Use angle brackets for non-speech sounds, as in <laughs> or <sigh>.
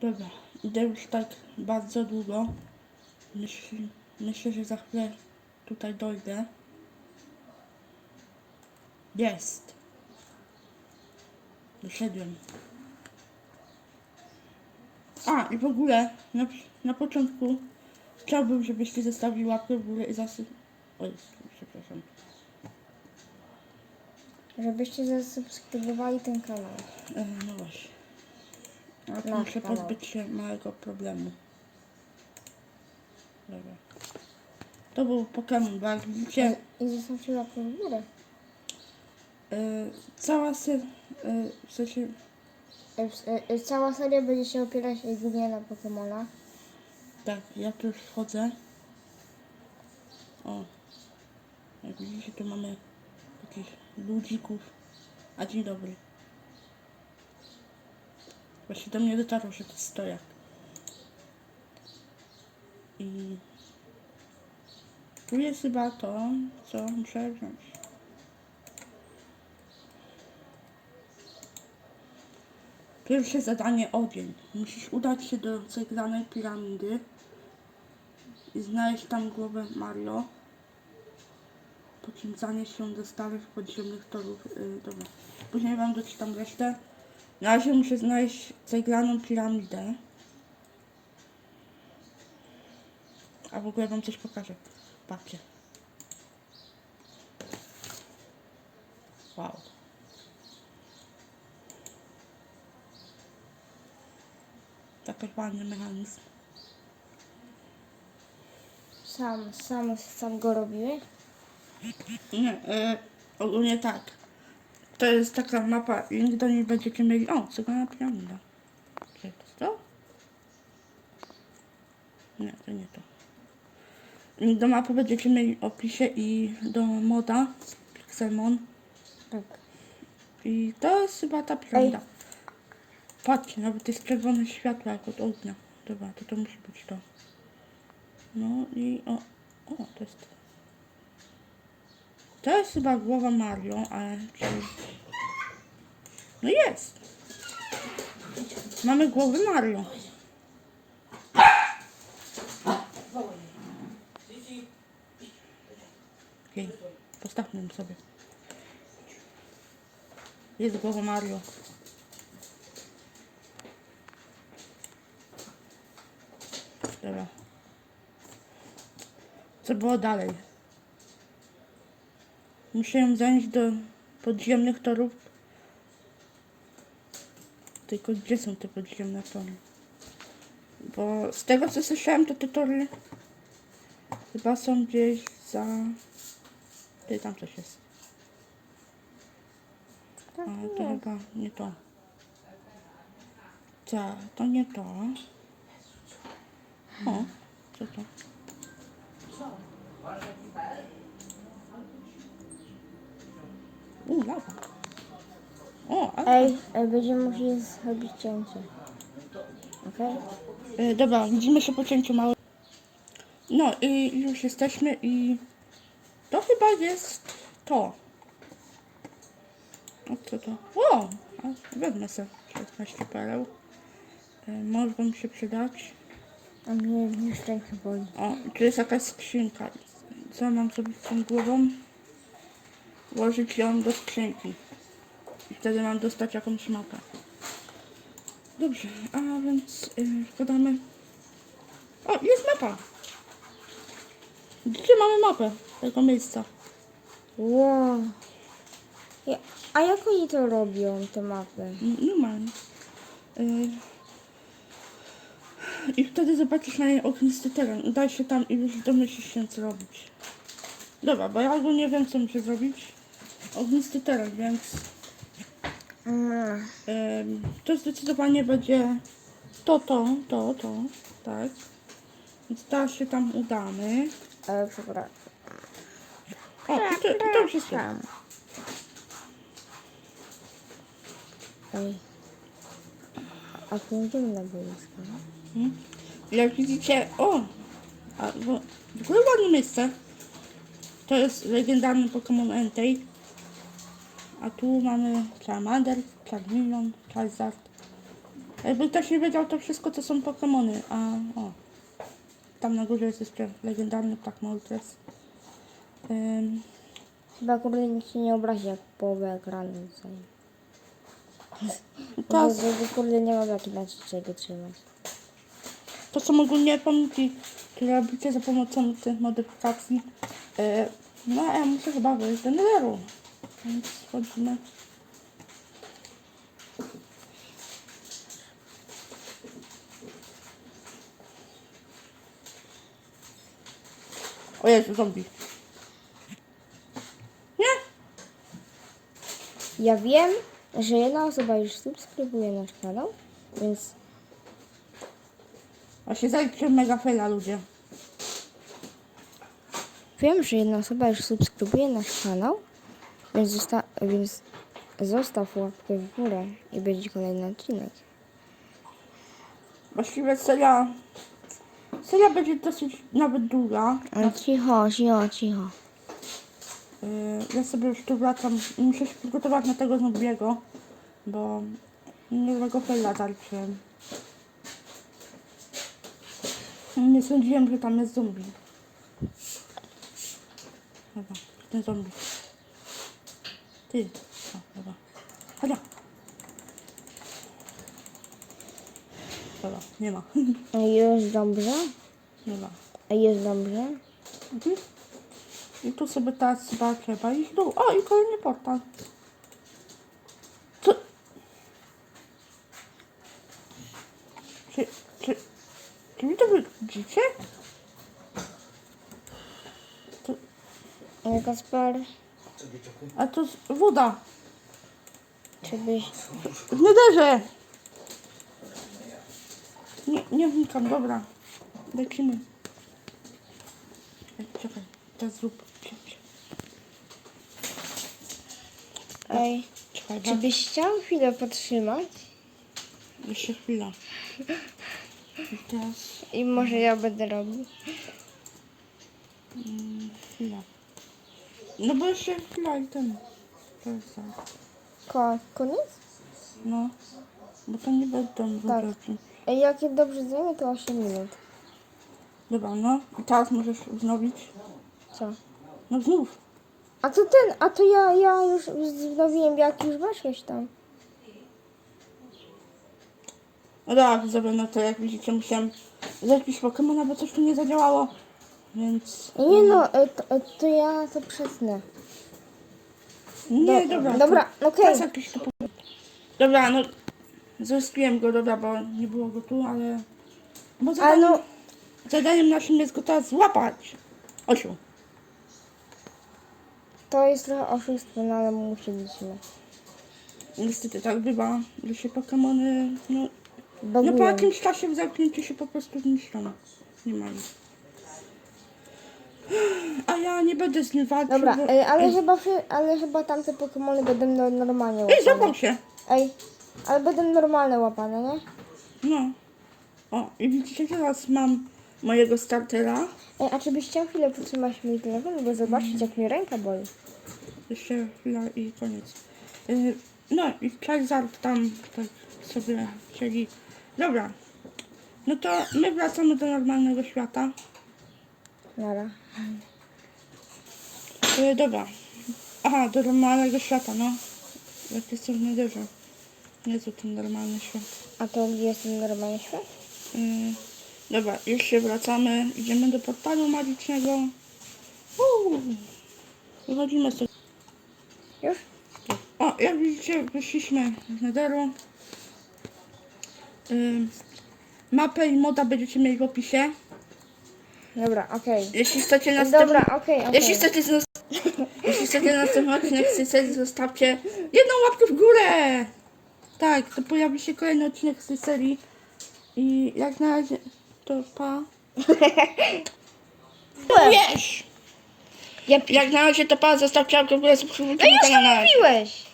Dobra, idę już tak bardzo długo. Myśl, myślę, że za chwilę tutaj dojdę. Jest. Doszedłem. A, i w ogóle na, na początku chciałbym, żebyście zostawili łapkę w górę i zasy... Oj, przepraszam. Żebyście zasubskrybowali ten kanał. E, no właśnie. A tu Nasz muszę kanał. pozbyć się małego problemu. Dobra. To był Pokémon, jak widzicie, I zostawcie łapkę w górę. e, cała ser... E, w sensie, E, w- e, e, Cała seria będzie się opierać głównie na Pokémonach. tak, ja tu już wchodzę. O. Jak widzicie, tu mamy takich ludzików. A dzień dobry. Właśnie do mnie dotarło, że to jest stojak. I tu jest chyba to, co muszę wziąć. Pierwsze zadanie ogień. Musisz udać się do ceglanej piramidy i znaleźć tam głowę Mario. Po czym zanieść ją do starych podziemnych torów. Yy, dobra. Później wam doczytam resztę. Na razie muszę znaleźć ceglaną piramidę. A w ogóle wam coś pokażę. Patrzcie. Wow. Taki ładny mechanizm. Sam, sam, sam go robiłeś? Nie, e, ogólnie tak. To jest taka mapa i nigdy do niej będziecie mieli... O, ceglana piramida. Czy to jest to? Nie, to nie to. Link do mapy będziecie mieli w opisie i do moda Pixelmon. Tak. I to jest chyba ta piramida. Patrzcie, nawet jest czerwone światło jak od ognia. Dobra, to to musi być to. No i o, o, to jest. To jest chyba głowa Mario, ale czy... No jest! Mamy głowy Mario. Okej, postawmy ją sobie. Jest głowa Mario. Dobra. Co było dalej? Muszę ją zanieść do podziemnych torów. Tylko gdzie są te podziemne tory? Bo z tego co słyszałem, to te tory chyba są gdzieś za... Ty, tam coś jest. Tak, A, to nie. chyba nie to. To nie to. O, Ej, ej, będziemy musieli zrobić cięcie. Okej? E, dobra, widzimy się po cięciu małe. No i już jesteśmy i to chyba jest to. O co to? O! A, wezmę sobie 16 pereł. E, może wam się przydać. A mnie rękę boli. O, tu jest jakaś skrzynka. Co mam zrobić z tą głową? Włożyć ją do skrzynki. I wtedy mam dostać jakąś mapę. Dobrze, a więc yy, wkładamy... O, jest mapa! Gdzie mamy mapę tego miejsca? Wow. Ja, a jak oni to robią, te mapy? N- Normalnie. Yy. I wtedy zobaczysz na niej ognisty teren. Daj się tam i już domyślisz się co robić. Dobra, bo ja ogólnie wiem co muszę zrobić. Ognisty teren, więc Mm. To zdecydowanie będzie to, to, to, to, tak. Więc teraz się tam udamy. E, przepraszam. O, i to, i to już jest. Ej. A pójdziemy na boisko. Mhm. Jak widzicie, o, a, bo, w ogóle ładne miejsce. To jest legendarny Pokémon Entei. A tu mamy Charmander, Charmeleon, Charizard. Jakby ktoś nie wiedział, to wszystko to są Pokemony, a o. Tam na górze jest jeszcze legendarny ptak Moltres. Ym, Chyba kurde nikt się nie obrazi, jak połowę ekranu zajmie. to, Bo, bo kurde nie ma jaki na czego trzymać. to są ogólnie pomniki, które robicie za pomocą tych modyfikacji. Yy, no a ja muszę chyba wyjść do Netheru. Więc wchodzimy. O Jezu, zombie. Nie? Ja wiem, że jedna osoba już subskrybuje nasz kanał, więc Właśnie zajdzie mega fela ludzie. wiem, że jedna osoba już subskrybuje nasz kanał, więc, zosta- więc zostaw łapkę w górę i będzie kolejny odcinek. Właściwie seria... Seria będzie dosyć nawet długa. Ale cicho, cicho, cicho. Yy, ja sobie już tu wracam. Muszę się przygotować na tego zombiego, bo niezłego fela zarczyłem. Nie sądziłem, że tam jest zombie. Dobra, ten zombie. Ty. O, dobra. Chodź. Dobra, nie ma. <laughs> Jest dobrze? nie ma. Jest dobrze? Mhm. I tu sobie teraz chyba trzeba iść dół. O, i kolejny portal. Co? Czy, czy, czy wy to widzicie? To, Ale Kasper, a to jest woda. czy byś... W nederze. Nie, nie wnikam, dobra. Lecimy. Ej, Czekaj, teraz zrób. Ej, Czekaj, czy byś chciał chwilę podtrzymać? jeszcze chwila. I teraz I może ja będę robił. mm, chwila. No bo jeszcze chwila i ten. To jest tak. Ko koniec? No. Bo to nie będą Tak. rzeczy. Ej, jak je dobrze zajmie, to 8 minut. Dobra, no. I teraz możesz wznowić. Co? No znów. A to ten, a to ja, ja już wznowiłem, jak już weszłeś tam. No dobra, widzowie, no to jak widzicie musiałem zapić Pokemona, bo coś tu nie zadziałało. Więc... Nie no, e, to, e, to ja to przetnę. Nie, Do- dobra. dobra, to- okej. jakiś tu po- Dobra, no... Zespiłem go, dobra, bo nie było go tu, ale... Bo Ale zadaniem, no, zadaniem naszym jest go teraz złapać. Osiu. to jest trochę oszustwo, no ale musieliśmy. Niestety tak bywa, że się Pokemony, no... No po jakimś czasie w zamknięciu się po prostu zniszczą. Nie ma ich. A ja nie będę z nim walczył, Dobra, bo... e, ale chyba, wszy- ale chyba tamte Pokemony będą no- normalnie Ej, złapał łapane. się! Ej, ale będą normalne łapane, nie? No. O, i widzicie, teraz mam mojego startera. Ej, a czy byś chciał chwilę przytrzymać mój telefon, bo zobaczyć jak mi ręka boli. Jeszcze chwila i koniec. Yy, no i Charizard tam tak sobie siedzi. Dobra. No to my wracamy do normalnego świata. Nara. Yy, dobra. Aha, do normalnego świata, no. Jak jestem w nederze. Nie to ten normalny świat. A to gdzie jest ten normalny świat? Yy, dobra, już się wracamy. Idziemy do portalu magicznego. Uuu. Wychodzimy sobie. Już? O, jak widzicie, wyszliśmy z Nederu. Ym, mapę i moda będziecie mieli w opisie. Dobra, okej. Jeśli chcecie następny... Dobra, okej, okej. Jeśli chcecie z nas... Jeśli chcecie następny odcinek z tej serii, zostawcie jedną łapkę w górę! Tak, to pojawi się kolejny odcinek z tej serii. I jak na razie to pa. <laughs> Wiesz! Ja Jak na razie to pa, zostawcie łapkę w górę, subskrybujcie mój już to kanał. mówiłeś!